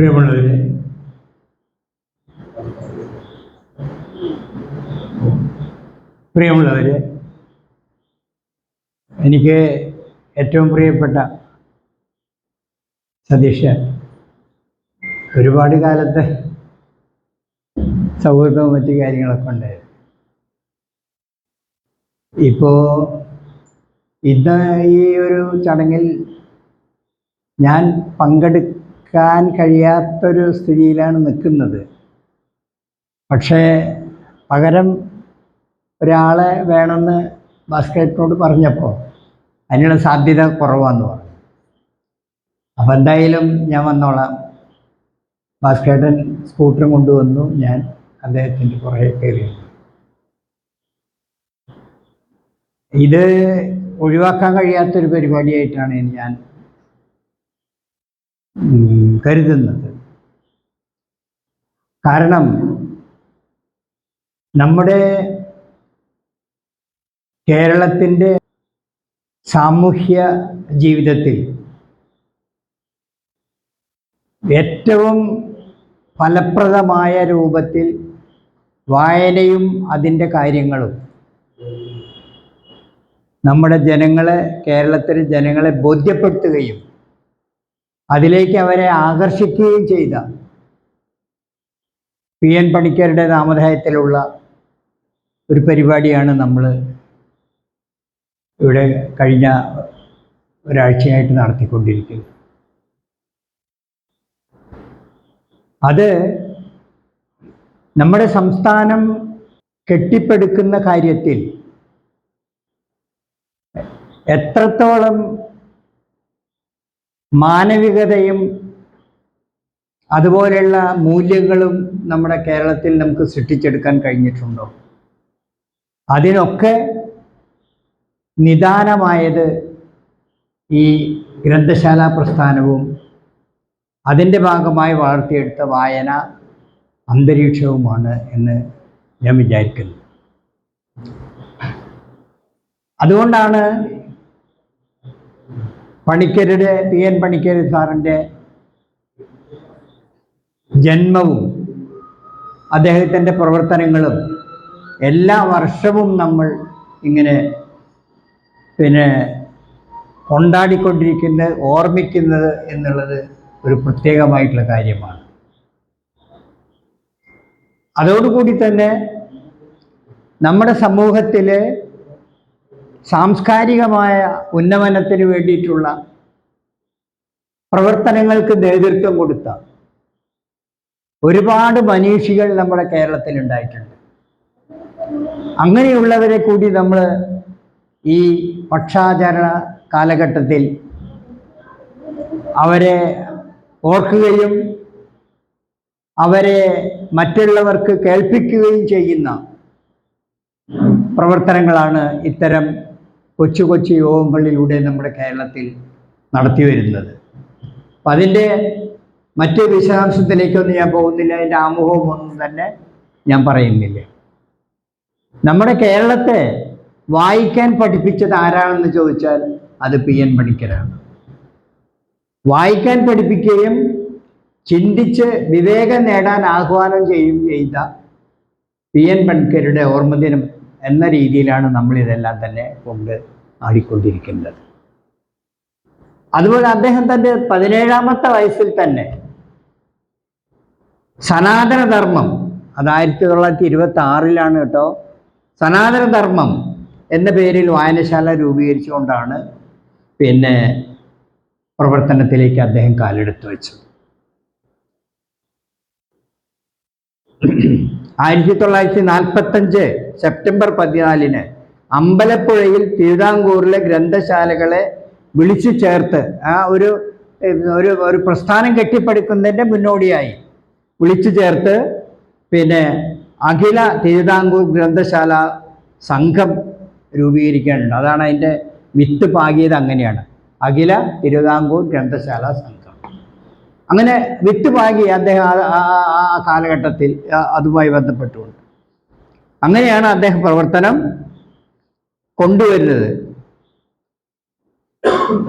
പ്രിയമുള്ളവരെ പ്രിയമുള്ളവരെ എനിക്ക് ഏറ്റവും പ്രിയപ്പെട്ട സതീഷ് ഒരുപാട് കാലത്തെ സൗഹൃദവും മറ്റു കാര്യങ്ങളൊക്കെ ഉണ്ടായിരുന്നു. ഇപ്പോൾ ഇന്ന് ഈ ഒരു ചടങ്ങിൽ ഞാൻ പങ്കെടുക്കാൻ കഴിയാത്തൊരു സ്ഥിതിയിലാണ് നിൽക്കുന്നത്. പക്ഷേ പകരം ഒരാളെ വേണമെന്ന് ബാസ്കറ്റിനോട് പറഞ്ഞപ്പോൾ അതിനുള്ള സാധ്യത കുറവാന്ന് പറഞ്ഞു. അപ്പം എന്തായാലും ഞാൻ വന്നോളാം. ബാസ്കറ്റൻ സ്കൂട്ടറും കൊണ്ടുവന്നു. ഞാൻ അദ്ദേഹത്തിന്റെ പുറകെ കയറി. ഇത് ഒഴിവാക്കാൻ കഴിയാത്തൊരു പരിപാടിയായിട്ടാണ് ഞാൻ കരുതുന്നത്. കാരണം നമ്മുടെ കേരളത്തിന്റെ സാമൂഹ്യ ജീവിതത്തിൽ ഏറ്റവും ഫലപ്രദമായ രൂപത്തിൽ വായനയും അതിന്റെ കാര്യങ്ങളും നമ്മുടെ ജനങ്ങളെ കേരളത്തിലെ ജനങ്ങളെ ബോധ്യപ്പെടുത്തുകയും അതിലേക്ക് അവരെ ആകർഷിക്കുകയും ചെയ്ത പി എൻ പണിക്കരുടെ നാമധേയത്തിലുള്ള ഒരു പരിപാടിയാണ് നമ്മൾ ഇവിടെ കഴിഞ്ഞ ഒരാഴ്ചയായിട്ട് നടത്തിക്കൊണ്ടിരിക്കുന്നത്. അത് നമ്മുടെ സംസ്ഥാനം കെട്ടിപ്പടുക്കുന്ന കാര്യത്തിൽ എത്രത്തോളം മാനവികതയും അതുപോലെയുള്ള മൂല്യങ്ങളും നമ്മുടെ കേരളത്തിൽ നമുക്ക് സൃഷ്ടിച്ചെടുക്കാൻ കഴിഞ്ഞിട്ടുണ്ടോ? അതിനൊക്കെ നിദാനമായത് ഈ ഗ്രന്ഥശാല പ്രസ്ഥാനവും അതിന്റെ ഭാഗമായി വളർത്തിയെടുത്ത വായന അന്തരീക്ഷവുമാണ് എന്ന് ഞാൻ വിചാരിക്കുന്നു. അതുകൊണ്ടാണ് പണിക്കരുടെ പി എൻ പണിക്കര് സാറിന്റെ ജന്മവും അദ്ദേഹത്തിന്റെ പ്രവർത്തനങ്ങളും എല്ലാ വർഷവും നമ്മൾ ഇങ്ങനെ പിന്നെ കൊണ്ടാടിക്കൊണ്ടിരിക്കുന്നത് ഓർമ്മിക്കുന്നത് എന്നുള്ളത് ഒരു പ്രത്യേകമായിട്ടുള്ള കാര്യമാണ്. അതോടുകൂടി തന്നെ നമ്മുടെ സമൂഹത്തിലെ സാംസ്കാരികമായ ഉന്നമനത്തിന് വേണ്ടിയിട്ടുള്ള പ്രവർത്തനങ്ങൾക്ക് നേതൃത്വം കൊടുത്ത ഒരുപാട് മനീഷികൾ നമ്മുടെ കേരളത്തിൽ ഉണ്ടായിട്ടുണ്ട്. അങ്ങനെയുള്ളവരെ കൂടി നമ്മൾ ഈ പക്ഷാചരണ കാലഘട്ടത്തിൽ അവരെ ഓർക്കുകയും അവരെ മറ്റുള്ളവർക്ക് കേൾപ്പിക്കുകയും ചെയ്യുന്ന പ്രവർത്തനങ്ങളാണ് ഇത്തരം കൊച്ചു കൊച്ചു യോഗങ്ങളിലൂടെ നമ്മുടെ കേരളത്തിൽ നടത്തി വരുന്നത്. അപ്പം അതിന്റെ മറ്റ് വിശദാംശത്തിലേക്കൊന്നും ഞാൻ പോകുന്നില്ല. അതിന്റെ ആമുഖവും ഒന്നും തന്നെ ഞാൻ പറയുന്നില്ല. നമ്മുടെ കേരളത്തെ വായിക്കാൻ പഠിപ്പിച്ചത് ആരാണെന്ന് ചോദിച്ചാൽ അത് പി എൻ പണിക്കരാണ്. വായിക്കാൻ പഠിപ്പിക്കുകയും ചിന്തിച്ച് വിവേകം നേടാൻ ആഹ്വാനം ചെയ്യുകയും ചെയ്ത പി എൻ പണിക്കരുടെ ഓർമ്മദിനം എന്ന രീതിയിലാണ് നമ്മൾ ഇതെല്ലാം തന്നെ കൊണ്ട് ആടിക്കൊണ്ടിരിക്കുന്നത്. അതുപോലെ അദ്ദേഹം തന്റെ പതിനേഴാമത്തെ വയസ്സിൽ തന്നെ സനാതനധർമ്മം അത് ആയിരത്തി തൊള്ളായിരത്തി ഇരുപത്തി ആറിലാണ് കേട്ടോ സനാതനധർമ്മം എന്ന പേരിൽ വായനശാല രൂപീകരിച്ചുകൊണ്ടാണ് പിന്നെ പ്രവർത്തനത്തിലേക്ക് അദ്ദേഹം കാലെടുത്തു വെച്ചു ആയിരത്തി തൊള്ളായിരത്തി നാൽപ്പത്തഞ്ച് സെപ്റ്റംബർ പതിനാലിന് അമ്പലപ്പുഴയിൽ തിരുവിതാംകൂറിലെ ഗ്രന്ഥശാലകളെ വിളിച്ചു ചേർത്ത് ആ ഒരു ഒരു ഒരു പ്രസ്ഥാനം കെട്ടിപ്പടുക്കുന്നതിന്റെ മുന്നോടിയായി വിളിച്ചു ചേർത്ത് പിന്നെ അഖില തിരുവിതാംകൂർ ഗ്രന്ഥശാല സംഘം രൂപീകരിക്കാനുണ്ട് അതാണ് അതിന്റെ വിത്ത് പാകിയത് അങ്ങനെയാണ്. അഖില തിരുവിതാംകൂർ ഗ്രന്ഥശാല സംഘം. അങ്ങനെ വിത്ത് പാകി അദ്ദേഹം ആ കാലഘട്ടത്തിൽ അതുമായി ബന്ധപ്പെട്ടുകൊണ്ട്. അങ്ങനെയാണ് അദ്ദേഹം പ്രവർത്തനം കൊണ്ടുവരുന്നത്.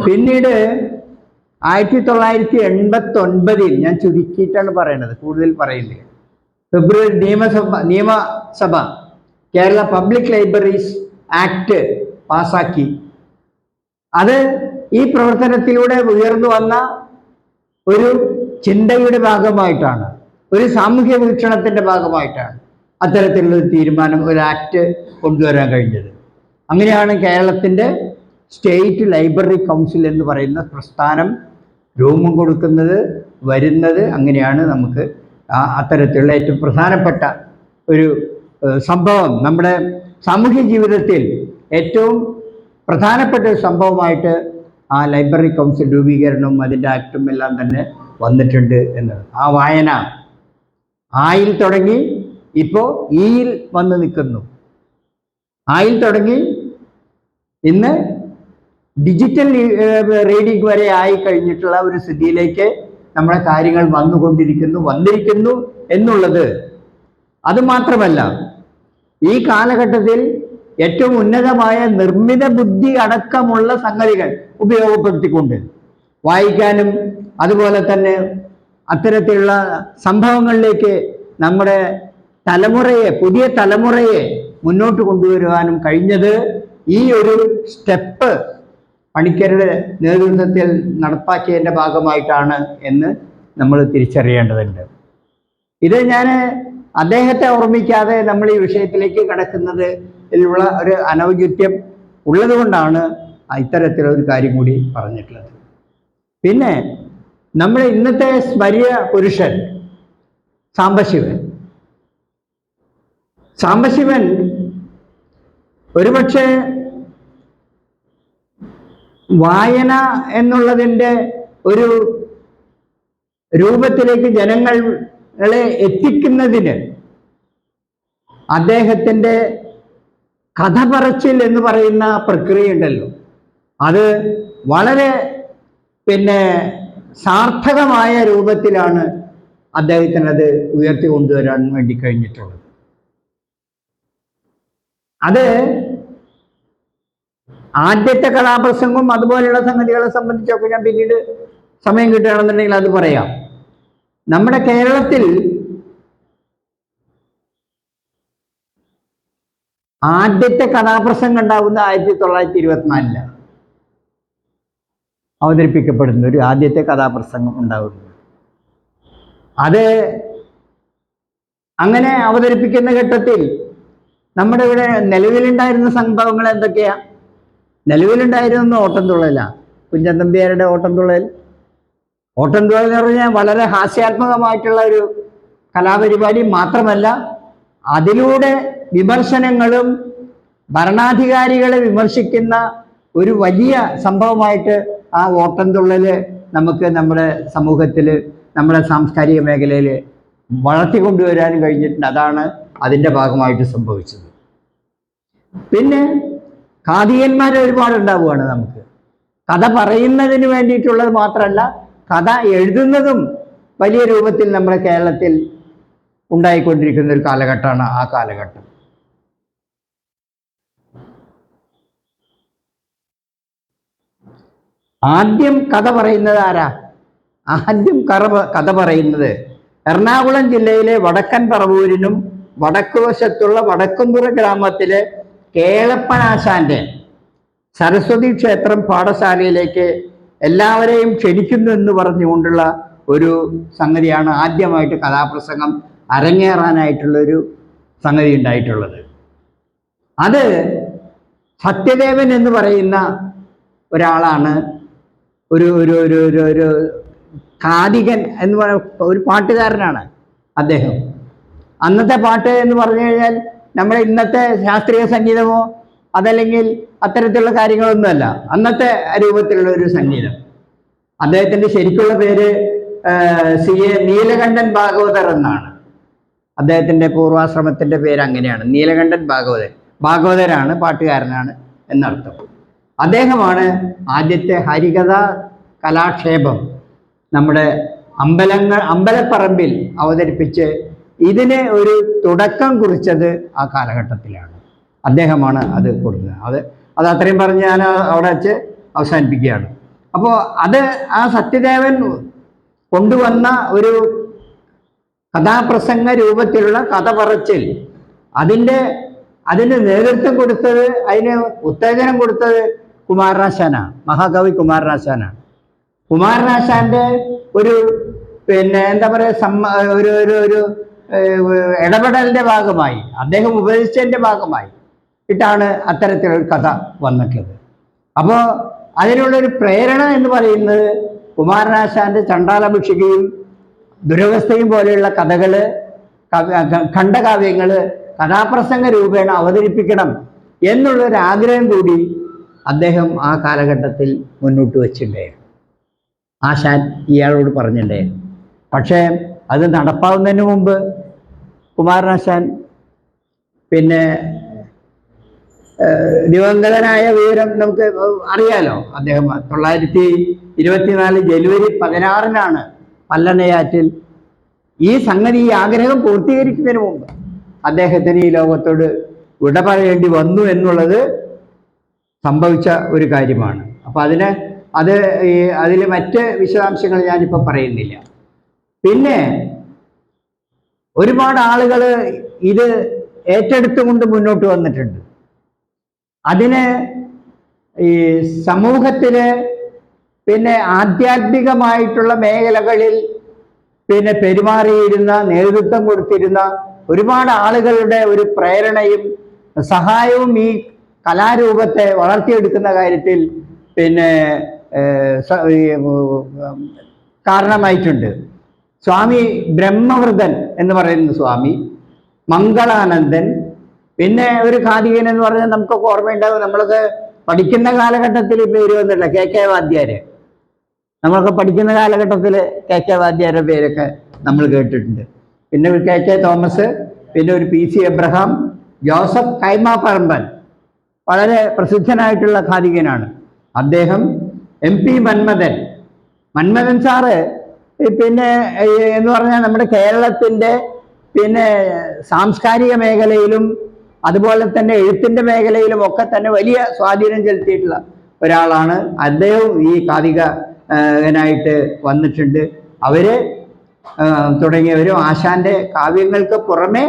പിന്നീട് ആയിരത്തി തൊള്ളായിരത്തി എൺപത്തി ഒൻപതിൽ ഞാൻ ചുരുക്കിയിട്ടാണ് പറയുന്നത് കൂടുതൽ പറയുന്നത് ഫെബ്രുവരി നിയമസഭ നിയമസഭ കേരള പബ്ലിക് ലൈബ്രറീസ് ആക്ട് പാസാക്കി. അത് ഈ പ്രവർത്തനത്തിലൂടെ ഉയർന്നു വന്ന ഒരു ചിന്തയുടെ ഭാഗമായിട്ടാണ് ഒരു സാമൂഹ്യ വീക്ഷണത്തിന്റെ ഭാഗമായിട്ടാണ്. അത്തരത്തിലുള്ള തീരുമാനം ഒരു ആക്ട് കൊണ്ടുവരാൻ കഴിഞ്ഞത്. അങ്ങനെയാണ് കേരളത്തിന്റെ സ്റ്റേറ്റ് ലൈബ്രറി കൗൺസിൽ എന്ന് പറയുന്ന പ്രസ്ഥാനം രൂപം കൊടുക്കുന്നത് വരുന്നത്. അങ്ങനെയാണ് നമുക്ക് അത്തരത്തിലുള്ള ഏറ്റവും പ്രധാനപ്പെട്ട ഒരു സംഭവം. നമ്മുടെ സാമൂഹ്യ ജീവിതത്തിൽ ഏറ്റവും പ്രധാനപ്പെട്ട ഒരു സംഭവമായിട്ട് ആ ലൈബ്രറി കൗൺസിൽ രൂപീകരണവും അതിന്റെ ആക്റ്റും എല്ലാം തന്നെ വന്നിട്ടുണ്ട് എന്നത്. ആ വായന ആയിൽ തുടങ്ങി ഇപ്പോൾ ഈയിൽ വന്ന് നിൽക്കുന്നു. ആയിൽ തുടങ്ങി. ഇന്ന് ഡിജിറ്റൽ റീഡിംഗ് വരെ ആയി കഴിഞ്ഞിട്ടുള്ള ഒരു സ്ഥിതിയിലേക്ക് നമ്മുടെ കാര്യങ്ങൾ വന്നുകൊണ്ടിരിക്കുന്നു വന്നിരിക്കുന്നു എന്നുള്ളത്. അതുമാത്രമല്ല ഈ കാലഘട്ടത്തിൽ ഏറ്റവും ഉന്നതമായ നിർമ്മിത ബുദ്ധി അടക്കമുള്ള സംഗതികൾ ഉപയോഗപ്പെടുത്തിക്കൊണ്ട് വായിക്കാനും അതുപോലെ തന്നെ അത്തരത്തിലുള്ള സംഭവങ്ങളിലേക്ക് നമ്മുടെ തലമുറയെ പുതിയ തലമുറയെ മുന്നോട്ട് കൊണ്ടുവരുവാനും കഴിഞ്ഞത് ഈ ഒരു സ്റ്റെപ്പ് പണിക്കരുടെ നേതൃത്വത്തിൽ നടപ്പാക്കിയതിന്റെ ഭാഗമായിട്ടാണ് എന്ന് നമ്മൾ തിരിച്ചറിയേണ്ടതുണ്ട്. ഇത് ഞാൻ അദ്ദേഹത്തെ ഓർമ്മിക്കാതെ നമ്മൾ ഈ വിഷയത്തിലേക്ക് കടക്കുന്നത് ഉള്ള ഒരു അനൗചിത്യം ഉള്ളതുകൊണ്ടാണ് ഇത്തരത്തിലൊരു കാര്യം കൂടി പറഞ്ഞിട്ടുള്ളത്. പിന്നെ നമ്മുടെ ഇന്നത്തെ സ്മരിയ പുരുഷൻ സാംബശിവൻ. സാംബശിവൻ ഒരുപക്ഷെ വായന എന്നുള്ളതിന്റെ ഒരു രൂപത്തിലേക്ക് ജനങ്ങളെ എത്തിക്കുന്നതിന് അദ്ദേഹത്തിന്റെ കഥ പറച്ചിൽ എന്ന് പറയുന്ന പ്രക്രിയ ഉണ്ടല്ലോ അത് വളരെ പിന്നെ സാർത്ഥകമായ രൂപത്തിലാണ് അദ്ദേഹത്തിനത് ഉയർത്തി കൊണ്ടുവരാൻ വേണ്ടി കഴിഞ്ഞിട്ടുള്ളത്. അത് ആദ്യത്തെ കഥാപ്രസംഗവും അതുപോലെയുള്ള സംഗതികളെ സംബന്ധിച്ചൊക്കെ ഞാൻ പിന്നീട് സമയം കിട്ടുകയാണെന്നുണ്ടെങ്കിൽ അത് പറയാം. നമ്മുടെ കേരളത്തിൽ ആദ്യത്തെ കഥാപ്രസംഗം ഉണ്ടാവുന്ന ആയിരത്തി തൊള്ളായിരത്തി ഇരുപത്തിനാലിലാണ് അവതരിപ്പിക്കപ്പെടുന്ന ഒരു ആദ്യത്തെ കഥാപ്രസംഗം ഉണ്ടാകുന്നത്. അത് അങ്ങനെ അവതരിപ്പിക്കുന്ന ഘട്ടത്തിൽ നമ്മുടെ ഇവിടെ നിലവിലുണ്ടായിരുന്ന സംഭവങ്ങൾ എന്തൊക്കെയാ? നിലവിലുണ്ടായിരുന്ന ഓട്ടം ഓട്ടംതുള്ളല കുഞ്ചൻ തുള്ളൽ ഓട്ടം തുള്ളൽ എന്ന് പറഞ്ഞാൽ വളരെ ഹാസ്യാത്മകമായിട്ടുള്ള ഒരു കലാപരിപാടി മാത്രമല്ല അതിലൂടെ വിമർശനങ്ങളും ഭരണാധികാരികളെ വിമർശിക്കുന്ന ഒരു വലിയ സംഭവമായിട്ട് ആ ഓട്ടം തുള്ളൽ നമുക്ക് നമ്മുടെ സമൂഹത്തിൽ നമ്മുടെ സാംസ്കാരിക മേഖലയിൽ വളർത്തിക്കൊണ്ടുവരാനും കഴിഞ്ഞിട്ടുണ്ട്. അതാണ് അതിന്റെ ഭാഗമായിട്ട് സംഭവിച്ചത്. പിന്നെ കാതികന്മാർ ഒരുപാട് ഉണ്ടാവുകയാണ് നമുക്ക്. കഥ പറയുന്നതിന് വേണ്ടിയിട്ടുള്ളത് മാത്രമല്ല കഥ എഴുതുന്നതും വലിയ രൂപത്തിൽ നമ്മുടെ കേരളത്തിൽ ഉണ്ടായിക്കൊണ്ടിരിക്കുന്ന ഒരു കാലഘട്ടമാണ് ആ കാലഘട്ടം. ആദ്യം കഥ പറയുന്നത് ആരാ? ആദ്യം കറ കഥ പറയുന്നത് എറണാകുളം ജില്ലയിലെ വടക്കൻ പറവൂരിനും വടക്കുവശത്തുള്ള വടക്കുംപുറ ഗ്രാമത്തിലെ കേളപ്പനാശാന്റെ സരസ്വതി ക്ഷേത്രം പാഠശാലയിലേക്ക് എല്ലാവരെയും ക്ഷണിക്കുന്നു എന്ന് പറഞ്ഞുകൊണ്ടുള്ള ഒരു സംഗതിയാണ് ആദ്യമായിട്ട് കഥാപ്രസംഗം അരങ്ങേറാനായിട്ടുള്ളൊരു സംഗതി ഉണ്ടായിട്ടുള്ളത്. അത് സത്യദേവൻ എന്ന് പറയുന്ന ഒരാളാണ്. ഒരു ഒരു ഒരു ഒരു കാതികൻ എന്ന് പറയുന്ന ഒരു പാട്ടുകാരനാണ് അദ്ദേഹം. അന്നത്തെ പാട്ട് എന്ന് പറഞ്ഞു കഴിഞ്ഞാൽ നമ്മുടെ ഇന്നത്തെ ശാസ്ത്രീയ സംഗീതമോ അതല്ലെങ്കിൽ അത്തരത്തിലുള്ള കാര്യങ്ങളൊന്നുമല്ല. അന്നത്തെ രൂപത്തിലുള്ള ഒരു സംഗീതം. അദ്ദേഹത്തിന്റെ ശരിക്കുള്ള പേര് സി. എ. നീലകണ്ഠൻ ഭാഗവതർ എന്നാണ്. അദ്ദേഹത്തിന്റെ പൂർവാശ്രമത്തിന്റെ പേര് അങ്ങനെയാണ്. നീലകണ്ഠൻ ഭാഗവതർ ഭാഗവതരാണ് പാട്ടുകാരനാണ് എന്നർത്ഥം. അദ്ദേഹമാണ് ആദ്യത്തെ ഹരികഥ കലാക്ഷേപം നമ്മുടെ അമ്പലങ്ങൾ അമ്പലപ്പറമ്പിൽ അവതരിപ്പിച്ച് ഇതിന് ഒരു തുടക്കം കുറിച്ചത് ആ കാലഘട്ടത്തിലാണ്. അദ്ദേഹമാണ് അത് കൊടുക്കുന്നത് അത് അത് അത്രയും പറഞ്ഞ് ഞാൻ അവിടെ വെച്ച് അവസാനിപ്പിക്കുകയാണ്. അപ്പോൾ അത് ആ സത്യദേവൻ കൊണ്ടുവന്ന ഒരു കഥാപ്രസംഗ രൂപത്തിലുള്ള കഥ പറച്ചിൽ അതിന്റെ അതിന് നേതൃത്വം കൊടുത്തത് അതിന് ഉത്തേജനം കൊടുത്തത് കുമാരനാശാനാണ് മഹാകവി കുമാരനാശാനാണ്. കുമാരനാശാന്റെ ഒരു പിന്നെ എന്താ പറയുക സമ്മ ഒരു ഒരു ഇടപെടലിന്റെ ഭാഗമായി അദ്ദേഹം ഉപദേശിച്ചതിന്റെ ഭാഗമായി ഇട്ടാണ് അത്തരത്തിലൊരു കഥ വന്നിട്ടുള്ളത്. അപ്പോൾ അതിനുള്ളൊരു പ്രേരണ എന്ന് പറയുന്നത് കുമാരനാശാന്റെ ചണ്ടാലഭിഷികയും ദുരവസ്ഥയും പോലെയുള്ള കഥകൾ കണ്ട ഖണ്ഡകാവ്യങ്ങൾ കഥാപ്രസംഗ രൂപേണ അവതരിപ്പിക്കണം എന്നുള്ളൊരു ആഗ്രഹം കൂടി അദ്ദേഹം ആ കാലഘട്ടത്തിൽ മുന്നോട്ട് വച്ചിട്ടുണ്ടായിരുന്നു. ആശാൻ ഇയാളോട് പറഞ്ഞിട്ടുണ്ടായിരുന്നു. പക്ഷേ അത് നടപ്പാവുന്നതിന് മുമ്പ് കുമാരനാശാൻ പിന്നെ ദിവംഗതനായ വിവരം നമുക്ക് അറിയാലോ. അദ്ദേഹം തൊള്ളായിരത്തി ഇരുപത്തിനാല് ജനുവരി പതിനാറിനാണ് പല്ലണയാറ്റിൽ ഈ സംഗതി ഈ ആഗ്രഹം പൂർത്തീകരിക്കുന്നതിന് മുമ്പ് അദ്ദേഹത്തിന് ഈ ലോകത്തോട് വിട പറയേണ്ടി വന്നു എന്നുള്ളത് സംഭവിച്ച ഒരു കാര്യമാണ്. അപ്പോൾ അതിന് അത് അതിൽ മറ്റ് വിശദാംശങ്ങൾ ഞാനിപ്പോൾ പറയുന്നില്ല. പിന്നെ ഒരുപാട് ആളുകൾ ഇത് ഏറ്റെടുത്തുകൊണ്ട് മുന്നോട്ട് വന്നിട്ടുണ്ട്. അതിന് ഈ സമൂഹത്തിൽ പിന്നെ ആധ്യാത്മികമായിട്ടുള്ള മേഖലകളിൽ പിന്നെ പെരുമാറിയിരുന്ന നേതൃത്വം കൊടുത്തിരുന്ന ഒരുപാട് ആളുകളുടെ ഒരു പ്രേരണയും സഹായവും ഈ കലാരൂപത്തെ വളർത്തിയെടുക്കുന്ന കാര്യത്തിൽ പിന്നെ കാരണമായിട്ടുണ്ട്. സ്വാമി ബ്രഹ്മവൃതൻ എന്ന് പറയുന്ന സ്വാമി. മംഗളാനന്ദൻ. പിന്നെ ഒരു ഖാദികൻ എന്ന് പറഞ്ഞാൽ നമുക്കൊക്കെ ഓർമ്മയുണ്ടാവും നമ്മളൊക്കെ പഠിക്കുന്ന കാലഘട്ടത്തിൽ പേര് വന്നിട്ടില്ല കെ കെ വാദ്യാര്. നമ്മളൊക്കെ പഠിക്കുന്ന കാലഘട്ടത്തിൽ കെ കെ വാദ്യാരുടെ പേരൊക്കെ നമ്മൾ കേട്ടിട്ടുണ്ട്. പിന്നെ ഒരു കെ കെ തോമസ് പിന്നെ ഒരു P C Abraham Joseph Kaimaparamban വളരെ പ്രസിദ്ധനായിട്ടുള്ള ഖാദികനാണ്. അദ്ദേഹം M P Manmathan. Manmathan sir പിന്നെ എന്ന് പറഞ്ഞാൽ നമ്മുടെ കേരളത്തിന്റെ പിന്നെ സാംസ്കാരിക മേഖലയിലും അതുപോലെ തന്നെ എഴുത്തിന്റെ മേഖലയിലും ഒക്കെ തന്നെ വലിയ സ്വാധീനം ചെലുത്തിയിട്ടുള്ള ഒരാളാണ്. അദ്ദേഹവും ഈ കാതികനായിട്ട് വന്നിട്ടുണ്ട്. അവർ ആ, തുടങ്ങിയവരും ആശാന്റെ കാവ്യങ്ങൾക്ക് പുറമെ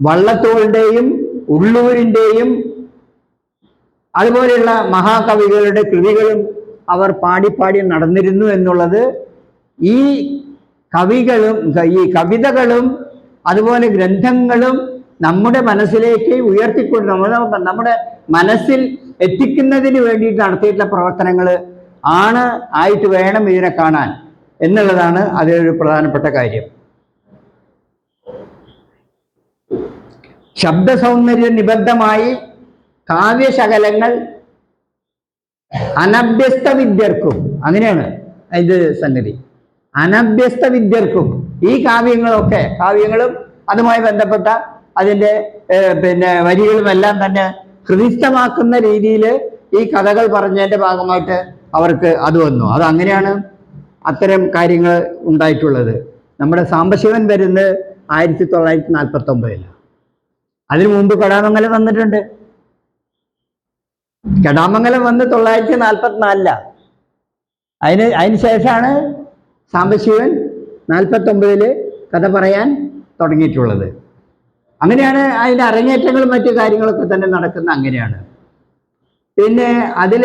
വള്ളത്തോളിന്റെയും ഉള്ളൂരിന്റെയും അതുപോലെയുള്ള മഹാകവികളുടെ കൃതികളും അവർ പാടിപ്പാടി നടന്നിരുന്നു എന്നുള്ളത് ഈ കവികളും ഈ കവിതകളും അതുപോലെ ഗ്രന്ഥങ്ങളും നമ്മുടെ മനസ്സിലേക്ക് ഉയർത്തിക്കൊണ്ട് നമ്മുടെ നമ്മുടെ മനസ്സിൽ എത്തിക്കുന്നതിന് വേണ്ടിയിട്ട് നടത്തിയിട്ടുള്ള പ്രവർത്തനങ്ങൾ ആണ് ആയിട്ട് വേണം ഇതിനെ കാണാൻ എന്നുള്ളതാണ് അതിലൊരു പ്രധാനപ്പെട്ട കാര്യം. ശബ്ദ സൗന്ദര്യ നിബദ്ധമായി കാവ്യശകലങ്ങൾ അനഭ്യസ്ത വിദ്യർക്കും അങ്ങനെയാണ് ഇത് സംഗതി. അനഭ്യസ്ത വിദ്യർക്കും ഈ കാവ്യങ്ങളൊക്കെ കാവ്യങ്ങളും അതുമായി ബന്ധപ്പെട്ട അതിന്റെ പിന്നെ വരികളും എല്ലാം തന്നെ ഹൃദിസ്ഥമാക്കുന്ന രീതിയിൽ ഈ കഥകൾ പറഞ്ഞതിന്റെ ഭാഗമായിട്ട് അവർക്ക് അത് വന്നു. അത് അങ്ങനെയാണ് അത്തരം കാര്യങ്ങൾ ഉണ്ടായിട്ടുള്ളത്. നമ്മുടെ സാംബശിവൻ വരുന്നത് ആയിരത്തി തൊള്ളായിരത്തി നാൽപ്പത്തി ഒമ്പതിലാണ് അതിനു മുമ്പ് കടാമംഗലം വന്നിട്ടുണ്ട്. കടാമംഗലം വന്ന് തൊള്ളായിരത്തി നാൽപ്പത്തിനാലിലാണ്. അതിന് അതിന് ശേഷമാണ് സാംബശിവൻ നാൽപ്പത്തൊമ്പതിലെ കഥ പറയാൻ തുടങ്ങിയിട്ടുള്ളത്. അങ്ങനെയാണ് അതിന്റെ അരങ്ങേറ്റങ്ങളും മറ്റു കാര്യങ്ങളൊക്കെ തന്നെ നടക്കുന്ന അങ്ങനെയാണ്. പിന്നെ അതിൽ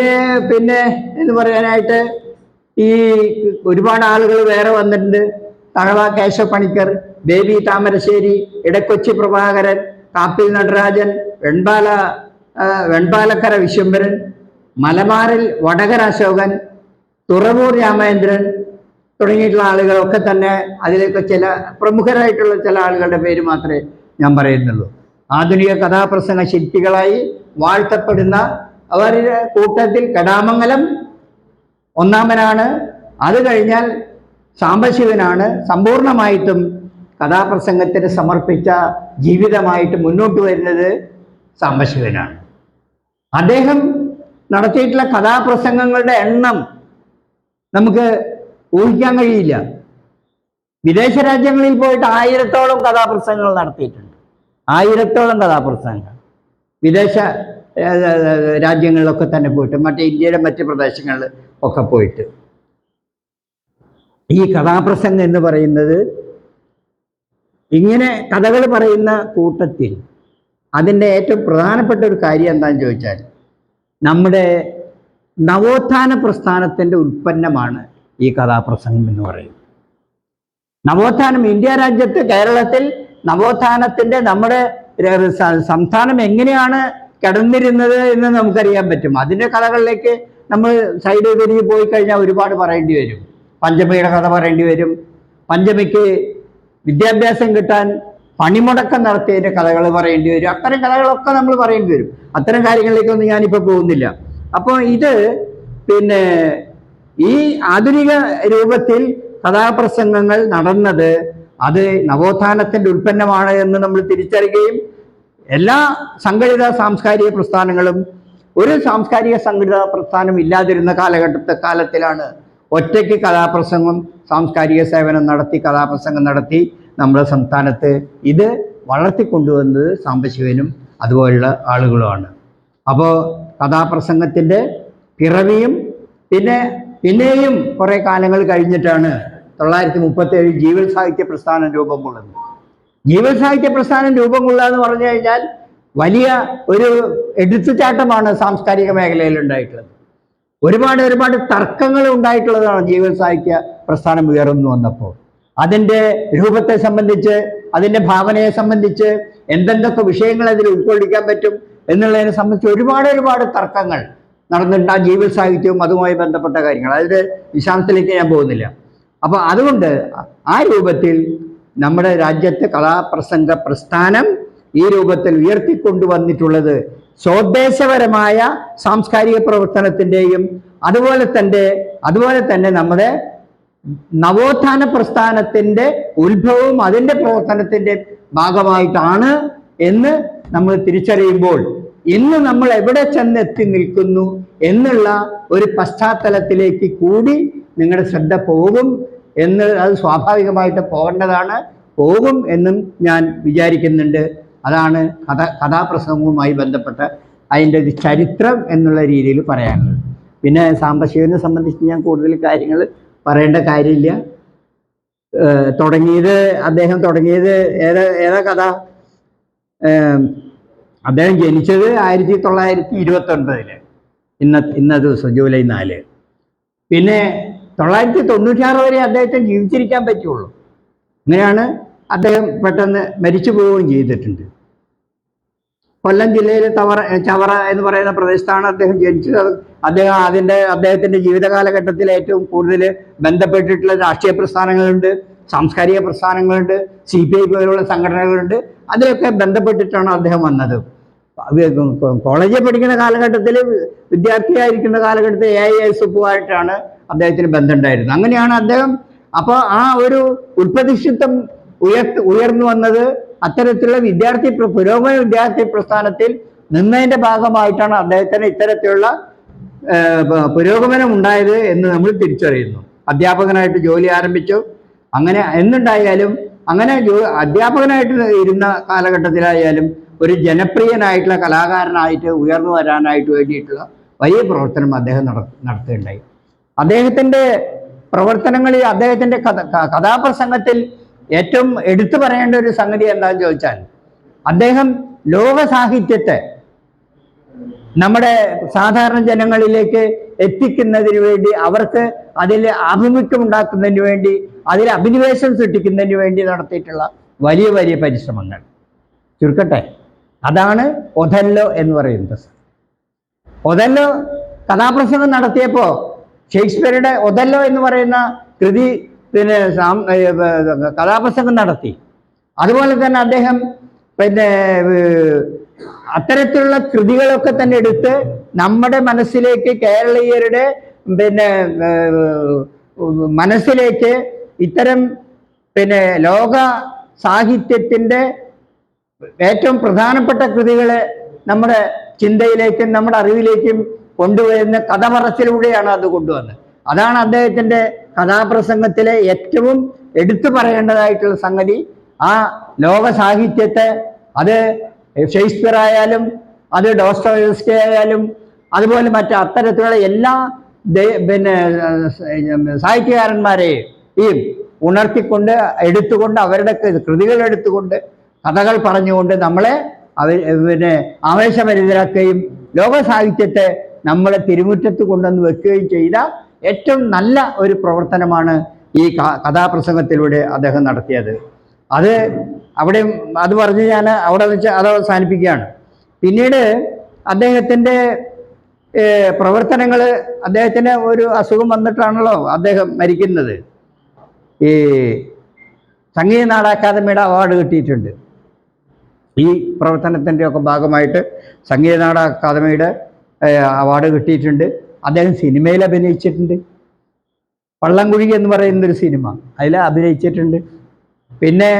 പിന്നെ എന്ന് പറയാനായിട്ട് ഈ ഒരുപാട് ആളുകൾ വേറെ വന്നിട്ടുണ്ട്. തഴവ കേശവ പണിക്കർ ബേബി താമരശ്ശേരി ഇടക്കൊച്ചി പ്രഭാകരൻ കാപ്പിൽ നടരാജൻ വെൺപാല വെൺപാലക്കര വിശ്വംഭരൻ മലബാറിൽ വടകര അശോകൻ തുറവൂർ രാമേന്ദ്രൻ തുടങ്ങിയിട്ടുള്ള ആളുകളൊക്കെ തന്നെ അതിലൊക്കെ ചില പ്രമുഖരായിട്ടുള്ള ചില ആളുകളുടെ പേര് മാത്രമേ ഞാൻ പറയുന്നുള്ളൂ. ആധുനിക കഥാപ്രസംഗ ശില്പികളായി വാഴ്ത്തപ്പെടുന്ന അവരുടെ കൂട്ടത്തിൽ കടാമംഗലം ഒന്നാമനാണ്. അത് കഴിഞ്ഞാൽ സാംബശിവനാണ്. സമ്പൂർണമായിട്ടും കഥാപ്രസംഗത്തിന് സമർപ്പിച്ച ജീവിതമായിട്ട് മുന്നോട്ട് വരുന്നത് സാംബശിവനാണ്. അദ്ദേഹം നടത്തിയിട്ടുള്ള കഥാപ്രസംഗങ്ങളുടെ എണ്ണം നമുക്ക് ഊഹിക്കാൻ കഴിയില്ല. വിദേശ രാജ്യങ്ങളിൽ പോയിട്ട് ആയിരത്തോളം കഥാപ്രസംഗങ്ങൾ നടത്തിയിട്ടുണ്ട്. ആയിരത്തോളം കഥാപ്രസംഗങ്ങൾ. വിദേശ രാജ്യങ്ങളിലൊക്കെ തന്നെ പോയിട്ട് മറ്റേ ഇന്ത്യയുടെ മറ്റ് പ്രദേശങ്ങളിൽ ഒക്കെ പോയിട്ട്. ഈ കഥാപ്രസംഗം എന്ന് പറയുന്നത് ഇങ്ങനെ കഥകൾ പറയുന്ന കൂട്ടത്തിൽ അതിന്റെ ഏറ്റവും പ്രധാനപ്പെട്ട ഒരു കാര്യം എന്താണെന്ന് ചോദിച്ചാൽ നമ്മുടെ നവോത്ഥാന പ്രസ്ഥാനത്തിന്റെ ഉൽപ്പന്നമാണ് ഈ കഥാപ്രസംഗം എന്ന് പറയുന്നത് നവോത്ഥാനം ഇന്ത്യ രാജ്യത്ത് കേരളത്തിൽ നവോത്ഥാനത്തിന്റെ നമ്മുടെ സംസ്ഥാനം എങ്ങനെയാണ് കിടന്നിരുന്നത് എന്ന് നമുക്കറിയാൻ പറ്റും. അതിന്റെ കഥകളിലേക്ക് നമ്മൾ സൈഡ് തിരിഞ്ഞ് പോയി കഴിഞ്ഞാൽ ഒരുപാട് പറയേണ്ടി വരും. പഞ്ചമിയുടെ കഥ പറയേണ്ടി വരും. പഞ്ചമിക്ക് വിദ്യാഭ്യാസം കിട്ടാൻ പണിമുടക്കം നടത്തിയതിന്റെ കഥകൾ പറയേണ്ടി വരും. അത്തരം കഥകളൊക്കെ നമ്മൾ പറയേണ്ടി വരും. അത്തരം കാര്യങ്ങളിലേക്കൊന്നും ഞാനിപ്പോൾ പോകുന്നില്ല. അപ്പോൾ ഇത് പിന്നെ ഈ ആധുനിക രൂപത്തിൽ കഥാപ്രസംഗങ്ങൾ നടന്നത് അത് നവോത്ഥാനത്തിന്റെ ഉൽപ്പന്നമാണ് എന്ന് നമ്മൾ തിരിച്ചറിയുകയും എല്ലാ സംഘടിത സാംസ്കാരിക പ്രസ്ഥാനങ്ങളും ഒരു സാംസ്കാരിക സംഘടിത പ്രസ്ഥാനം ഇല്ലാതിരുന്ന കാലഘട്ടത്തെ കാലത്തിലാണ് ഒറ്റയ്ക്ക് കഥാപ്രസംഗം സാംസ്കാരിക സേവനം നടത്തി കഥാപ്രസംഗം നടത്തി നമ്മുടെ സംസ്ഥാനത്ത് ഇത് വളർത്തിക്കൊണ്ടുവന്നത് സാംബശിവനും അതുപോലുള്ള ആളുകളുമാണ്. അപ്പോൾ കഥാപ്രസംഗത്തിന്റെ പിറവിയും പിന്നെ പിന്നെയും കുറേ കാലങ്ങൾ കഴിഞ്ഞിട്ടാണ് തൊള്ളായിരത്തി മുപ്പത്തേഴ് ജീവൽ സാഹിത്യ പ്രസ്ഥാനം രൂപം കൊള്ളുന്നത്. ജീവൽ സാഹിത്യ പ്രസ്ഥാനം രൂപം കൊള്ളുക എന്ന് പറഞ്ഞു കഴിഞ്ഞാൽ വലിയ ഒരു എടുത്തുചാട്ടമാണ് സാംസ്കാരിക മേഖലയിൽ ഉണ്ടായിട്ടുള്ളത്. ഒരുപാട് ഒരുപാട് തർക്കങ്ങൾ ഉണ്ടായിട്ടുള്ളതാണ് ജീവൽ സാഹിത്യ പ്രസ്ഥാനം ഉയർന്നു വന്നപ്പോൾ. അതിന്റെ രൂപത്തെ സംബന്ധിച്ച് അതിന്റെ ഭാവനയെ സംബന്ധിച്ച് എന്തെന്തൊക്കെ വിഷയങ്ങൾ അതിൽ ഉൾക്കൊള്ളിക്കാൻ പറ്റും എന്നുള്ളതിനെ സംബന്ധിച്ച് ഒരുപാട് ഒരുപാട് തർക്കങ്ങൾ നടന്നിട്ടുണ്ട് ആ ജീവൽ സാഹിത്യവും അതുമായി ബന്ധപ്പെട്ട കാര്യങ്ങൾ. അതിന്റെ വിശാംശത്തിലേക്ക് ഞാൻ പോകുന്നില്ല. അപ്പോൾ അതുകൊണ്ട് ആ രൂപത്തിൽ നമ്മുടെ രാജ്യത്തെ കലാപ്രസംഗ പ്രസ്ഥാനം ഈ രൂപത്തിൽ ഉയർത്തിക്കൊണ്ടുവന്നിട്ടുള്ളത് സ്വദേശപരമായ സാംസ്കാരിക പ്രവർത്തനത്തിന്റെയും അതുപോലെ തന്നെ അതുപോലെ തന്നെ നമ്മുടെ നവോത്ഥാന പ്രസ്ഥാനത്തിന്റെ ഉത്ഭവവും അതിന്റെ പ്രവർത്തനത്തിന്റെ ഭാഗമായിട്ടാണ് എന്ന് നമ്മൾ തിരിച്ചറിയുമ്പോൾ ഇന്ന് നമ്മൾ എവിടെ ചെന്നെത്തി നിൽക്കുന്നു എന്നുള്ള ഒരു പശ്ചാത്തലത്തിലേക്ക് കൂടി നിങ്ങളുടെ ശ്രദ്ധ പോകും എന്ന് അത് സ്വാഭാവികമായിട്ട് പോകേണ്ടതാണ്. പോകും എന്നും ഞാൻ വിചാരിക്കുന്നുണ്ട്. അതാണ് കഥ കഥാപ്രസംഗവുമായി ബന്ധപ്പെട്ട അതിന്റെ ഒരു ചരിത്രം എന്നുള്ള രീതിയിൽ പറയാനുള്ളത്. പിന്നെ സാമ്പശിവനെ സംബന്ധിച്ച് ഞാൻ കൂടുതൽ കാര്യങ്ങൾ പറയേണ്ട കാര്യമില്ല. തുടങ്ങിയത് അദ്ദേഹം തുടങ്ങിയത് ഏതാ ഏതാ കഥ? അദ്ദേഹം ജനിച്ചത് ആയിരത്തി തൊള്ളായിരത്തി ഇരുപത്തി ഒൻപതിൽ ഇന്ന ഇന്ന ദിവസം ജൂലൈ നാല്. പിന്നെ തൊള്ളായിരത്തി തൊണ്ണൂറ്റാറ് വരെ അദ്ദേഹത്തെ ജീവിച്ചിരിക്കാൻ പറ്റുള്ളൂ. അങ്ങനെയാണ് അദ്ദേഹം പെട്ടെന്ന് മരിച്ചു പോവുകയും ചെയ്തിട്ടുണ്ട്. കൊല്ലം ജില്ലയിലെ തവറ ചവറ എന്ന് പറയുന്ന പ്രദേശത്താണ് അദ്ദേഹം ജനിച്ചത്. അദ്ദേഹം അതിന്റെ അദ്ദേഹത്തിന്റെ ജീവിതകാലഘട്ടത്തിൽ ഏറ്റവും കൂടുതൽ ബന്ധപ്പെട്ടിട്ടുള്ള രാഷ്ട്രീയ പ്രസ്ഥാനങ്ങളുണ്ട് സാംസ്കാരിക പ്രസ്ഥാനങ്ങളുണ്ട് സി പി ഐ പോലുള്ള സംഘടനകളുണ്ട്. അതിലൊക്കെ ബന്ധപ്പെട്ടിട്ടാണ് അദ്ദേഹം വന്നത്. കോളേജിൽ പഠിക്കുന്ന കാലഘട്ടത്തിൽ വിദ്യാർത്ഥിയായിരിക്കുന്ന കാലഘട്ടത്തിൽ എ ഐ എസ് എഫുമായിട്ടാണ് അദ്ദേഹത്തിന് ബന്ധമുണ്ടായിരുന്നത്. അങ്ങനെയാണ് അദ്ദേഹം അപ്പോൾ ആ ഒരു ഉൽപ്രതിഷിത്വം ഉയർ ഉയർന്നു വന്നത് അത്തരത്തിലുള്ള വിദ്യാർത്ഥി പ്ര- പുരോഗമന വിദ്യാർത്ഥി പ്രസ്ഥാനത്തിൽ നിന്നതിന്റെ ഭാഗമായിട്ടാണ് അദ്ദേഹത്തിന് ഇത്തരത്തിലുള്ള പുരോഗമനം ഉണ്ടായത് എന്ന് നമ്മൾ തിരിച്ചറിയുന്നു. അധ്യാപകനായിട്ട് ജോലി ആരംഭിച്ചു. അങ്ങനെ എന്നുണ്ടായാലും അങ്ങനെ അധ്യാപകനായിട്ട് ഇരുന്ന കാലഘട്ടത്തിലായാലും ഒരു ജനപ്രിയനായിട്ടുള്ള കലാകാരനായിട്ട് ഉയർന്നു വരാനായിട്ട് വേണ്ടിയിട്ടുള്ള വലിയ പ്രവർത്തനം അദ്ദേഹം നട നടത്തുകയുണ്ടായി. അദ്ദേഹത്തിന്റെ പ്രവർത്തനങ്ങളിൽ അദ്ദേഹത്തിന്റെ കഥ കഥാപ്രസംഗത്തിൽ ഏറ്റവും എടുത്തു പറയേണ്ട ഒരു സംഗതി എന്താണെന്ന് ചോദിച്ചാൽ അദ്ദേഹം ലോക സാഹിത്യത്തെ നമ്മുടെ സാധാരണ ജനങ്ങളിലേക്ക് എത്തിക്കുന്നതിന് വേണ്ടി അവർക്ക് അതിൽ ആഭിമുഖ്യം ഉണ്ടാക്കുന്നതിന് വേണ്ടി അതിൽ അഭിനിവേശം സൃഷ്ടിക്കുന്നതിന് വേണ്ടി നടത്തിയിട്ടുള്ള വലിയ വലിയ പരിശ്രമങ്ങൾ. ചുരുക്കട്ടെ. അതാണ് ഒഥല്ലോ എന്ന് പറയുന്നത്. ഒഥല്ലോ കഥാപ്രസംഗം നടത്തിയപ്പോൾ ഷേക്സ്പിയറുടെ ഒഥല്ലോ എന്ന് പറയുന്ന കൃതി പിന്നെ കഥാപ്രസംഗം നടത്തി. അതുപോലെ തന്നെ അദ്ദേഹം പിന്നെ അത്തരത്തിലുള്ള കൃതികളൊക്കെ തന്നെ എടുത്ത് നമ്മുടെ മനസ്സിലേക്ക് കേരളീയരുടെ പിന്നെ മനസ്സിലേക്ക് ഇത്തരം പിന്നെ ലോക സാഹിത്യത്തിന്റെ ഏറ്റവും പ്രധാനപ്പെട്ട കൃതികളെ നമ്മുടെ ചിന്തയിലേക്കും നമ്മുടെ അറിവിലേക്കും കൊണ്ടുവരുന്ന കഥ പറച്ചിലൂടെയാണ് അത് കൊണ്ടുവന്നത്. അതാണ് അദ്ദേഹത്തിന്റെ കഥാപ്രസംഗത്തിലെ ഏറ്റവും എടുത്തു പറയേണ്ടതായിട്ടുള്ള സംഗതി. ആ ലോക സാഹിത്യത്തെ അത് ഷേക്സ്പിയർ ആയാലും അത് ഡോസ്റ്റോയസ്കി ആയാലും അതുപോലെ മറ്റ് അത്തരത്തിലുള്ള എല്ലാ പിന്നെ സാഹിത്യകാരന്മാരെയും സാഹിത്യകാരന്മാരെയും ഉണർത്തിക്കൊണ്ട് എടുത്തുകൊണ്ട് അവരുടെ കൃതികൾ എടുത്തുകൊണ്ട് കഥകൾ പറഞ്ഞുകൊണ്ട് നമ്മളെ അവ പിന്നെ ആവേശഭരിതരാക്കുകയും ലോക സാഹിത്യത്തെ നമ്മളെ തിരുമുറ്റത്ത് കൊണ്ടുവന്ന് വെക്കുകയും ചെയ്ത ഏറ്റവും നല്ല ഒരു പ്രവർത്തനമാണ് ഈ കഥാപ്രസംഗത്തിലൂടെ അദ്ദേഹം നടത്തിയത്. അത് അവിടെ അത് പറഞ്ഞ് ഞാൻ അവിടെ വെച്ച് അത് അവസാനിപ്പിക്കുകയാണ്. പിന്നീട് അദ്ദേഹത്തിന്റെ പ്രവർത്തനങ്ങൾ അദ്ദേഹത്തിന് ഒരു അസുഖം വന്നിട്ടാണല്ലോ അദ്ദേഹം മരിക്കുന്നത്. ഈ സംഗീത നാട അക്കാദമിയുടെ അവാർഡ് കിട്ടിയിട്ടുണ്ട്. ഈ പ്രവർത്തനത്തിന്റെ ഒക്കെ ഭാഗമായിട്ട് സംഗീത നാട അക്കാദമിയുടെ അവാർഡ് കിട്ടിയിട്ടുണ്ട്. അദ്ദേഹം സിനിമയിൽ അഭിനയിച്ചിട്ടുണ്ട്. പള്ളംകുഴി എന്ന് പറയുന്നൊരു സിനിമ അതിൽ അഭിനയിച്ചിട്ടുണ്ട്. പിന്നെ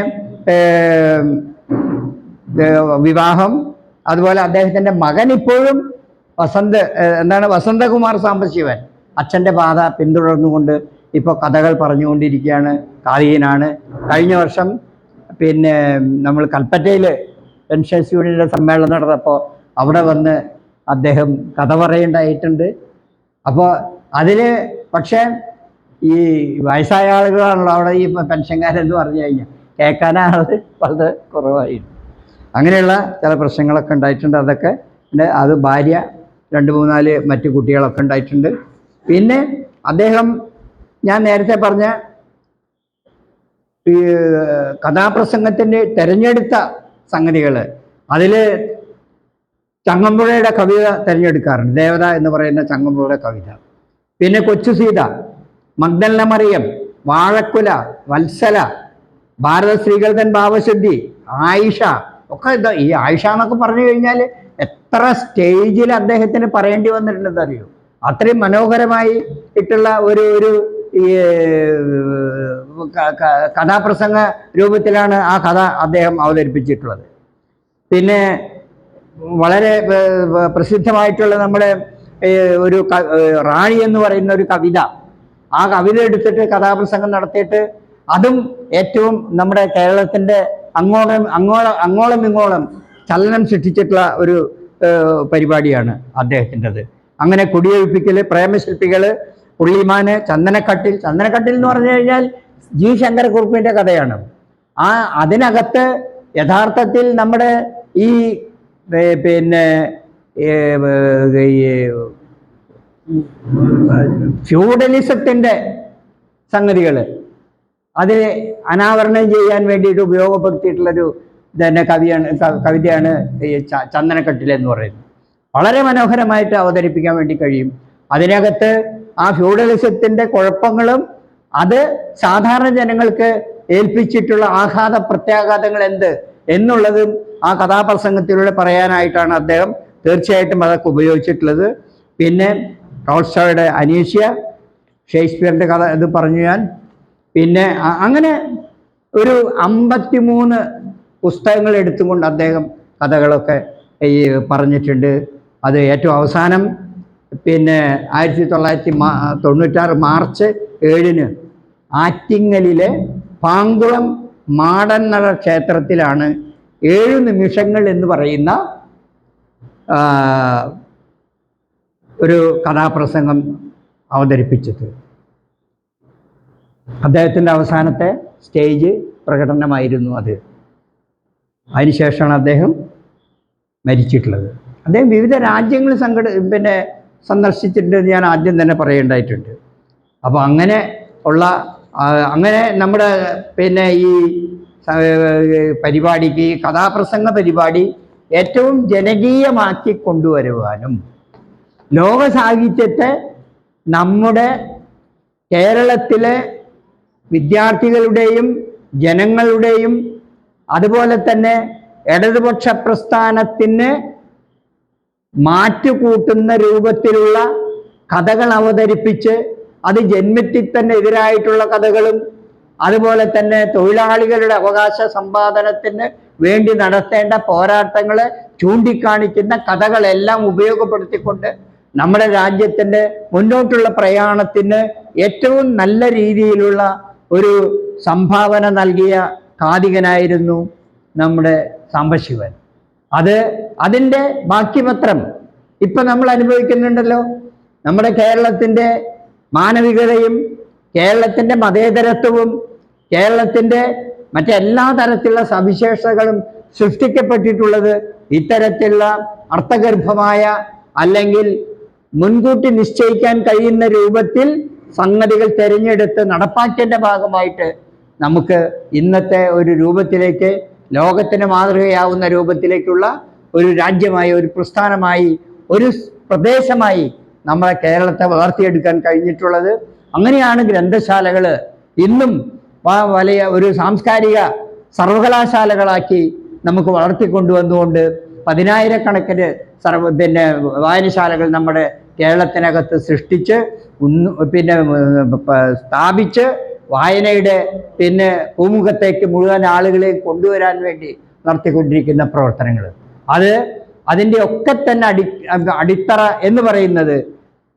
വിവാഹം. അതുപോലെ അദ്ദേഹത്തിന്റെ മകൻ ഇപ്പോഴും വസന്ത് എന്താണ് വസന്തകുമാർ സാംബശിവൻ. അച്ഛന്റെ പാത പിന്തുടർന്നുകൊണ്ട് ഇപ്പോൾ കഥകൾ പറഞ്ഞുകൊണ്ടിരിക്കുകയാണ്. കാളിയനാണ്. കഴിഞ്ഞ വർഷം പിന്നെ നമ്മൾ കൽപ്പറ്റയിൽ പെൻഷൻസ് യൂണിയന്റെ സമ്മേളനം നടന്നപ്പോൾ അവിടെ വന്ന് അദ്ദേഹം കഥ പറയേണ്ടായിട്ടുണ്ട്. അപ്പോൾ അതിൽ പക്ഷേ ഈ വയസ്സായ ആളുകളാണല്ലോ അവിടെ ഈ പെൻഷൻകാരെന്ന് പറഞ്ഞു കഴിഞ്ഞാൽ കേൾക്കാനാണത് വളരെ കുറവായിരുന്നു. അങ്ങനെയുള്ള ചില പ്രശ്നങ്ങളൊക്കെ ഉണ്ടായിട്ടുണ്ട് അതൊക്കെ. അത് ഭാര്യ രണ്ട് മൂന്നാൽ മറ്റു കുട്ടികളൊക്കെ ഉണ്ടായിട്ടുണ്ട്. പിന്നെ അദ്ദേഹം ഞാൻ നേരത്തെ പറഞ്ഞ ഈ കഥാപ്രസംഗത്തിന്റെ തിരഞ്ഞെടുത്ത സംഗതികൾ അതിൽ ചങ്ങമ്പുഴയുടെ കവിത തിരഞ്ഞെടുക്കാറുണ്ട്. ദേവത എന്ന് പറയുന്ന ചങ്ങമ്പുഴയുടെ കവിത. പിന്നെ കൊച്ചു സീത മഗ്ദല്ല മറിയം വാഴക്കുല വത്സല ഭാരത സ്ത്രീകൾ തൻ ഭാവശുദ്ധി ആയിഷ. ഒക്കെ ഈ ആയിഷ എന്നൊക്കെ പറഞ്ഞു കഴിഞ്ഞാൽ എത്ര സ്റ്റേജിൽ അദ്ദേഹത്തിന് പറയേണ്ടി വന്നിട്ടുണ്ടെന്ന് അറിയോ? അത്രയും മനോഹരമായി ഇട്ടുള്ള ഒരു ഒരു ഈ, കഥാപ്രസംഗ രൂപത്തിലാണ് ആ കഥ അദ്ദേഹം അവതരിപ്പിച്ചിട്ടുള്ളത്. പിന്നെ വളരെ പ്രസിദ്ധമായിട്ടുള്ള നമ്മുടെ ഒരു റാണി എന്ന് പറയുന്ന ഒരു കവിത. ആ കവിത എടുത്തിട്ട് കഥാപ്രസംഗം നടത്തിയിട്ട് അതും ഏറ്റവും നമ്മുടെ കേരളത്തിന്റെ അങ്ങോളം അങ്ങോളം അങ്ങോളം ഇങ്ങോളം ചലനം സൃഷ്ടിച്ചിട്ടുള്ള ഒരു പരിപാടിയാണ് അദ്ദേഹത്തിന്റെത്. അങ്ങനെ കുടിയൊഴിപ്പിക്കൽ പ്രേമശില്പികൾ പുള്ളിമാന് ചന്ദനക്കട്ടിൽ ചന്ദനക്കട്ടിൽ എന്ന് പറഞ്ഞു കഴിഞ്ഞാൽ ജി ശങ്കരക്കുറുപ്പിന്റെ കഥയാണ്. ആ അതിനകത്ത് യഥാർത്ഥത്തിൽ നമ്മുടെ ഈ പിന്നെ ഫ്യൂഡലിസത്തിന്റെ സംഗതികൾ അത് അനാവരണം ചെയ്യാൻ വേണ്ടിയിട്ട് ഉപയോഗപ്പെടുത്തിയിട്ടുള്ളൊരു തന്നെ കവിയാണ് കവിതയാണ് ചന്ദനക്കട്ടിൽ എന്ന് പറയുന്നത്. വളരെ മനോഹരമായിട്ട് അവതരിപ്പിക്കാൻ വേണ്ടി കഴിയും. അതിനകത്ത് ആ ഫ്യൂഡലിസത്തിന്റെ കുഴപ്പങ്ങളും അത് സാധാരണ ജനങ്ങൾക്ക് ഏൽപ്പിച്ചിട്ടുള്ള ആഘാത പ്രത്യാഘാതങ്ങൾ എന്ത് എന്നുള്ളതും ആ കഥാപ്രസംഗത്തിലൂടെ പറയാനായിട്ടാണ് അദ്ദേഹം തീർച്ചയായിട്ടും അതൊക്കെ ഉപയോഗിച്ചിട്ടുള്ളത്. പിന്നെ ടോൾസ്റ്റോയുടെ അനീഷ്യ ഷേക്സ്പിയറിന്റെ കഥ ഇത് പറഞ്ഞു ഞാൻ. പിന്നെ അങ്ങനെ ഒരു അമ്പത്തിമൂന്ന് പുസ്തകങ്ങൾ എടുത്തുകൊണ്ട് അദ്ദേഹം കഥകളൊക്കെ ഈ പറഞ്ഞിട്ടുണ്ട്. അത് ഏറ്റവും അവസാനം പിന്നെ ആയിരത്തി തൊള്ളായിരത്തി തൊണ്ണൂറ്റാറ് മാർച്ച് ഏഴിന് ആറ്റിങ്ങലിലെ പാങ്കുളം മാടന്നട ക്ഷേത്രത്തിലാണ് ഏഴു നിമിഷങ്ങൾ എന്ന് പറയുന്ന ഒരു കഥാപ്രസംഗം അവതരിപ്പിച്ചത്. അദ്ദേഹത്തിന്റെ അവസാനത്തെ സ്റ്റേജ് പ്രകടനമായിരുന്നു അത്. അതിനുശേഷമാണ് അദ്ദേഹം മരിച്ചിട്ടുള്ളത്. അദ്ദേഹം വിവിധ രാജ്യങ്ങൾ സംഘട പിന്നെ സന്ദർശിച്ചിട്ടുണ്ട് ഞാൻ ആദ്യം തന്നെ പറയേണ്ടതായിട്ടുണ്ട്. അപ്പോൾ അങ്ങനെ ഉള്ള അങ്ങനെ നമ്മുടെ പിന്നെ ഈ പരിപാടിക്ക് കഥാപ്രസംഗ പരിപാടി ഏറ്റവും ജനകീയമാക്കി കൊണ്ടുവരുവാനും ലോക സാഹിത്യത്തെ നമ്മുടെ കേരളത്തിലെ വിദ്യാർത്ഥികളുടെയും ജനങ്ങളുടെയും അതുപോലെ തന്നെ ഇടതുപക്ഷ പ്രസ്ഥാനത്തിന് മാറ്റുകൂട്ടുന്ന രൂപത്തിലുള്ള കഥകൾ അവതരിപ്പിച്ച് അത് ജന്മത്തിൽ തന്നെ എതിരായിട്ടുള്ള കഥകളും അതുപോലെ തന്നെ തൊഴിലാളികളുടെ അവകാശ സമ്പാദനത്തിന് വേണ്ടി നടത്തേണ്ട പോരാട്ടങ്ങളെ ചൂണ്ടിക്കാണിക്കുന്ന കഥകളെല്ലാം ഉപയോഗപ്പെടുത്തിക്കൊണ്ട് നമ്മുടെ രാജ്യത്തിന്റെ മുന്നോട്ടുള്ള പ്രയാണത്തിന് ഏറ്റവും നല്ല രീതിയിലുള്ള ഒരു സംഭാവന നൽകിയ കാതികനായിരുന്നു നമ്മുടെ നമ്മുടെ കേരളത്തിന്റെ മാനവികതയും കേരളത്തിന്റെ മതേതരത്വവും കേരളത്തിന്റെ മറ്റെല്ലാ തരത്തിലുള്ള സവിശേഷതകളും സൃഷ്ടിക്കപ്പെട്ടിട്ടുള്ളത് ഇത്തരത്തിലുള്ള അർത്ഥഗർഭമായ അല്ലെങ്കിൽ മുൻകൂട്ടി നിശ്ചയിക്കാൻ കഴിയുന്ന രൂപത്തിൽ സംഗതികൾ തിരഞ്ഞെടുത്ത് നടപ്പാക്കിയതിന്റെ ഭാഗമായിട്ട് നമുക്ക് ഇന്നത്തെ ഒരു രൂപത്തിലേക്ക് ലോകത്തിന് മാതൃകയാവുന്ന രൂപത്തിലേക്കുള്ള ഒരു രാജ്യമായി ഒരു പ്രസ്ഥാനമായി ഒരു പ്രദേശമായി നമ്മളെ കേരളത്തെ വളർത്തിയെടുക്കാൻ കഴിഞ്ഞിട്ടുള്ളത്. അങ്ങനെയാണ് ഗ്രന്ഥശാലകൾ ഇന്നും വലിയ ഒരു സാംസ്കാരിക സർവകലാശാലകളാക്കി നമുക്ക് വളർത്തിക്കൊണ്ടുവന്നുകൊണ്ട് പതിനായിരക്കണക്കിന് സർവ പിന്നെ വായനശാലകൾ നമ്മുടെ കേരളത്തിനകത്ത് സൃഷ്ടിച്ച് പിന്നെ സ്ഥാപിച്ച് വായനയുടെ പിന്നെ പൂമുഖത്തേക്ക് മുഴുവൻ ആളുകളെ കൊണ്ടുവരാൻ വേണ്ടി നടത്തിക്കൊണ്ടിരിക്കുന്ന പ്രവർത്തനങ്ങൾ. അത് അതിന്റെ ഒക്കെ തന്നെ അടി അടിത്തറ എന്ന് പറയുന്നത്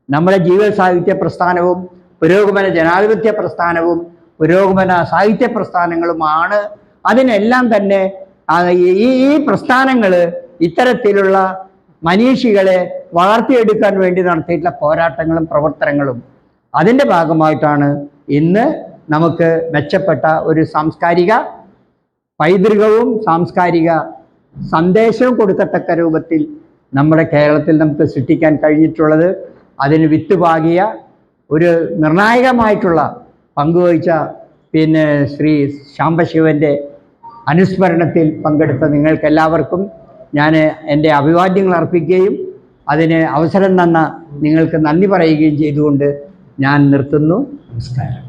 നമ്മുടെ ജീവൽ സാഹിത്യ പ്രസ്ഥാനവും പുരോഗമന ജനാധിപത്യ പ്രസ്ഥാനവും പുരോഗമന സാഹിത്യ പ്രസ്ഥാനങ്ങളുമാണ്. അതിനെല്ലാം തന്നെ ഈ ഈ പ്രസ്ഥാനങ്ങൾ ഇത്തരത്തിലുള്ള മനീഷികളെ വളർത്തിയെടുക്കാൻ വേണ്ടി നടത്തിയിട്ടുള്ള പോരാട്ടങ്ങളും പ്രവർത്തനങ്ങളും അതിന്റെ ഭാഗമായിട്ടാണ് ഇന്ന് നമുക്ക് മെച്ചപ്പെട്ട ഒരു സാംസ്കാരിക പൈതൃകവും സാംസ്കാരിക സന്ദേശവും കൊടുക്കത്തക്ക രൂപത്തിൽ നമ്മുടെ കേരളത്തിൽ നമുക്ക് സൃഷ്ടിക്കാൻ കഴിഞ്ഞിട്ടുള്ളത്. അതിന് വിത്തുപാകിയ ഒരു നിർണായകമായിട്ടുള്ള പങ്കുവഹിച്ച പിന്നെ ശ്രീ ശാംബശിവന്റെ അനുസ്മരണത്തിൽ പങ്കെടുത്ത നിങ്ങൾക്കെല്ലാവർക്കും ഞാൻ എന്റെ അഭിവാദ്യങ്ങൾ അർപ്പിക്കുകയും അതിന് അവസരം തന്ന നിങ്ങൾക്ക് നന്ദി പറയുകയും ചെയ്തുകൊണ്ട് ഞാൻ നിർത്തുന്നു. നമസ്കാരം.